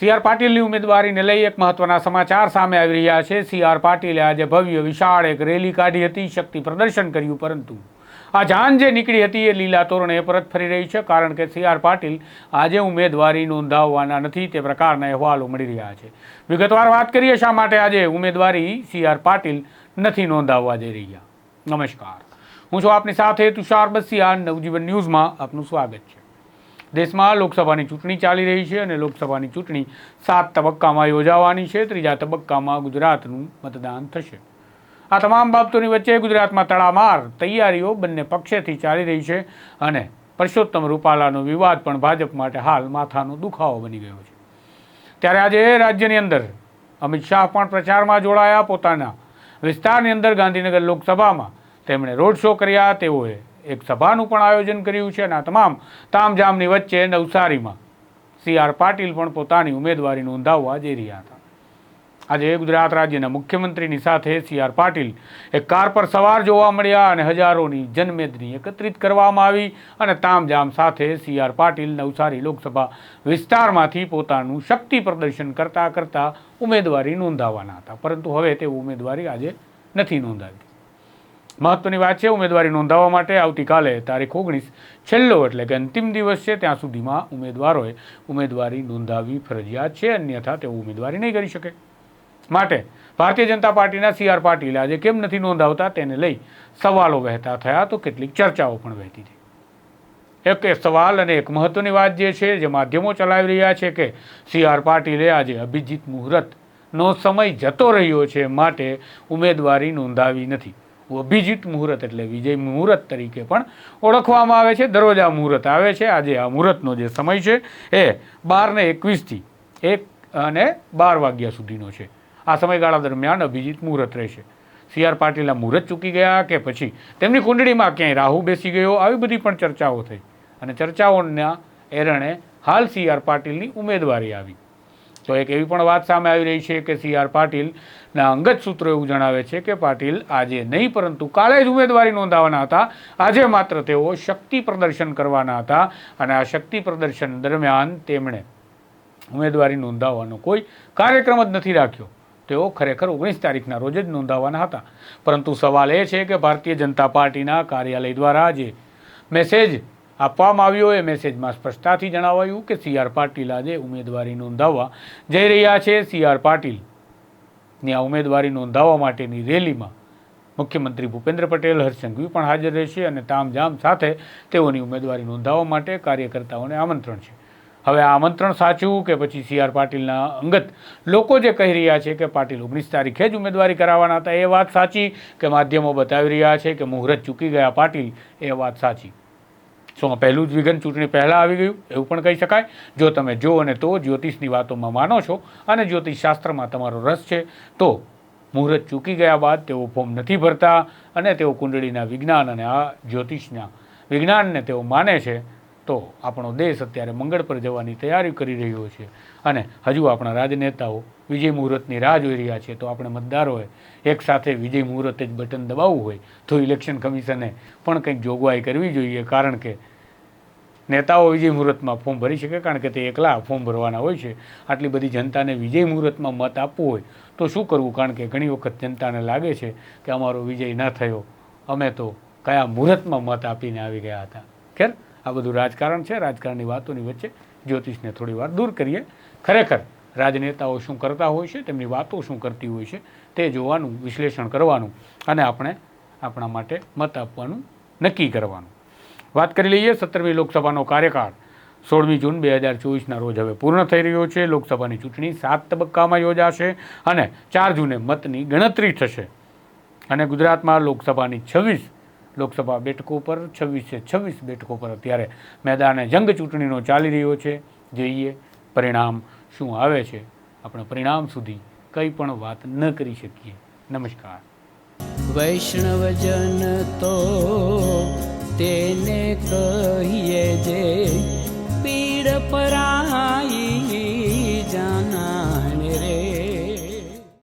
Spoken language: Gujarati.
સી આર પાટીલની ઉમેદવારીને લઈ એક મહત્વના સમાચાર સામે આવી રહ્યા છે. સી આર પાટીલે આજે ભવ્ય, વિશાળ એક રેલી કાઢી હતી, શક્તિ પ્રદર્શન કર્યું પરંતુ આ જાન જે નીકળી હતી એ લીલા તોરણે પરત ફરી રહી છે, કારણ કે સી આર પાટીલ આજે ઉમેદવારી નોંધાવવાના નથી, તે પ્રકારના અહેવાલો મળી રહ્યા છે. વિગતવાર વાત કરીએ શા માટે આજે ઉમેદવારી સી આર પાટીલ નથી નોંધાવવા જઈ રહ્યા. નમસ્કાર. હું છું આપની સાથે તુષાર બસિયા નવજીવન ન્યૂઝમાં આપનું સ્વાગત છે. દેશમાં લોકસભાની ચૂંટણી ચાલી રહી છે અને લોકસભાની ચૂંટણી સાત તબક્કામાં યોજાવાની છે. ત્રીજા તબક્કામાં ગુજરાતનું મતદાન થશે. આ તમામ બાબતોની વચ્ચે ગુજરાતમાં તડામાર તૈયારીઓ બંને પક્ષેથી ચાલી રહી છે અને પરસોત્તમ રૂપાલાનો વિવાદ પણ ભાજપ માટે હાલ માથાનો દુખાવો બની ગયો છે. ત્યારે આજે રાજ્યની અંદર અમિત શાહ પણ પ્રચારમાં જોડાયા. પોતાના વિસ્તારની અંદર ગાંધીનગર લોકસભામાં તેમણે રોડ શો કર્યા. તેઓએ એક સભાનું પણ આયોજન કર્યું છે અને આ તમામ તામઝામની વચ્ચે નવસારીમાં સી આર પાટીલ પણ પોતાની ઉમેદવારી નોંધાવવા જઈ રહ્યા હતા. આજે ગુજરાત રાજ્યના મુખ્યમંત્રીની સાથે સી આર પાટીલ એક કાર પર સવાર જોવા મળ્યા અને હજારોની જનમેદની એકત્રિત કરવામાં આવી અને તામઝામ સાથે સી આર પાટીલ નવસારી લોકસભા વિસ્તારમાંથી પોતાનું શક્તિ પ્રદર્શન કરતા કરતા ઉમેદવારી નોંધાવવાના હતા. પરંતુ હવે તે ઉમેદવારી આજે નથી નોંધાવી. મહત્વની વાત છે, ઉમેદવારી નોંધાવવા માટે આવતીકાલે તારીખ ઓગણીસ. છેલ્લો એટલે કે અંતિમ દિવસ છે, ત્યાં સુધીમાં ઉમેદવારોએ ઉમેદવારી નોંધાવવી ફરજિયાત છે, અન્યથા તેઓ ઉમેદવારી નહીં કરી શકે. માટે ભારતીય જનતા પાર્ટીના સી આર પાટીલ આજે કેમ નથી નોંધાવતા તેને લઈ સવાલો વહેતા થયા, તો કેટલીક ચર્ચાઓ પણ વહેતી હતી એક સવાલ અને એક મહત્વની વાત જે છે, જે માધ્યમો ચલાવી રહ્યા છે કે સી આર પાટીલે આજે અભિજીત મુહૂર્તનો સમય જતો રહ્યો છે, માટે ઉમેદવારી નોંધાવી નથી. અભિજીત મુહૂર્ત એટલે વિજય મુહૂર્ત તરીકે પણ ઓળખવામાં આવે છે. દરરોજ આ મુહૂર્ત આવે છે. આજે આ મુહૂર્તનો જે સમય છે એ બાર ને એકવીસથી એક અને બાર વાગ્યા સુધીનો છે. આ સમયગાળા દરમિયાન અભિજીત મુહૂર્ત રહેશે. સી આર પાટીલ આ મુહૂર્ત ચૂકી ગયા કે પછી તેમની કુંડળીમાં ક્યાંય રાહુ બેસી ગયો? આવી બધી પણ ચર્ચાઓ થઈ અને ચર્ચાઓના એરણે હાલ સી આર પાટીલની ઉમેદવારી આવી. તો એક એવી પણ વાત સામે આવી રહી છે કે સી આર પાટીલના અંગત સૂત્રો એવું જણાવે છે કે પાટીલ આજે નહીં, પરંતુ કાલે જ ઉમેદવારી નોંધાવવાના હતા. આજે માત્ર તેઓ શક્તિ પ્રદર્શન કરવાના હતા અને આ શક્તિ પ્રદર્શન દરમિયાન તેમણે ઉમેદવારી નોંધાવવાનો કોઈ કાર્યક્રમ જ નથી રાખ્યો. તેઓ ખરેખર ઓગણીસ તારીખના રોજ જ નોંધાવવાના હતા. પરંતુ સવાલ એ છે કે ભારતીય જનતા પાર્ટીના કાર્યાલય દ્વારા જે મેસેજ આપવામાં આવ્યો એ મેસેજમાં સ્પષ્ટતાથી જણાવાયું કે સી આર પાટીલ આજે ઉમેદવારી નોંધાવવા જઈ રહ્યા છે. સી આર પાટીલની આ ઉમેદવારી નોંધાવવા માટેની રેલીમાં મુખ્યમંત્રી ભૂપેન્દ્ર પટેલ હર્ષસંઘવી પણ હાજર રહેશે અને તામઝામ સાથે તેઓની ઉમેદવારી નોંધાવવા માટે કાર્યકર્તાઓને આમંત્રણ છે. હવે આ આમંત્રણ સાચું કે પછી સી આર પાટીલના અંગત લોકો જે કહી રહ્યા છે કે પાટીલ ઓગણીસ તારીખે જ ઉમેદવારી કરાવવાના હતા, એ વાત સાચી કે માધ્યમો બતાવી રહ્યા છે કે મુહૂર્ત ચૂકી ગયા, પાટીલ, એ વાત સાચી. શું, આ પહેલું જ વિઘન ચૂંટણી પહેલાં આવી ગયું? એવું પણ કહી શકાય. જો તમે જો અને તો જ્યોતિષની વાતોમાં માનો છો અને જ્યોતિષશાસ્ત્રમાં તમારો રસ છે, તો મુહૂર્ત ચૂકી ગયા બાદ તેઓ ફોર્મ નથી ભરતા અને તેઓ કુંડળીના વિજ્ઞાન અને આ જ્યોતિષના વિજ્ઞાનને તેઓ માને છે તો આપણો દેશ અત્યારે મંગળ પર જવાની તૈયારી કરી રહ્યો છે. અને હજુ આપણા રાજનેતાઓ વિજય મુહૂર્તની રાહ જોઈ રહ્યા છે, તો આપણે મતદારોએ એક સાથે વિજય મુહૂર્તે જ બટન દબાવવું હોય તો ઇલેક્શન કમિશને પણ કંઈક જોગવાઈ કરવી જોઈએ, કારણ કે નેતાઓ વિજય મુહૂર્તમાં ફોર્મ ભરી શકે, કારણ કે તે એકલા ફોર્મ ભરવાના હોય છે. આટલી બધી જનતાને વિજય મુહૂર્તમાં મત આપવું હોય તો શું કરવું? કારણ કે ઘણી વખત જનતાને લાગે છે કે અમારો વિજય ન થયો. અમે તો કયા મુહૂર્તમાં મત આપીને આવી ગયા હતા. ખેર? આ બધું રાજકારણ છે, રાજકારણની વાતોની વચ્ચે જ્યોતિષને થોડી વાર દૂર કરીએ. ખરેખર રાજનેતાઓ શું કરતા હોય છે, તેમની વાતો શું કરતી હોય છે, તે જોવાનું, વિશ્લેષણ કરવાનું અને આપણે આપણા માટે મત આપવાનું નક્કી કરવાનું. વાત કરી લઈએ સત્તરમી લોકસભાનો કાર્યકાળ. સોળમી જૂન બે હજાર ચોવીસના રોજ હવે પૂર્ણ થઈ રહ્યો છે. લોકસભાની ચૂંટણી સાત તબક્કામાં યોજાશે અને ચાર જૂને મતની ગણતરી થશે. અને ગુજરાતમાં લોકસભાની છવ્વીસ લોકસભા બેઠકો પર, છવ્વીસે, છવ્વીસ બેઠકો પર અત્યારે મેદાને જંગ ચૂંટણીનો ચાલી રહ્યો છે. જોઈએ પરિણામ શું આવે છે? આપણે પરિણામ સુધી કંઈ પણ વાત ન કરી શકીએ. નમસ્કાર. વૈષ્ણવજન તો તેને કહીએ જે પીડ પરાઈ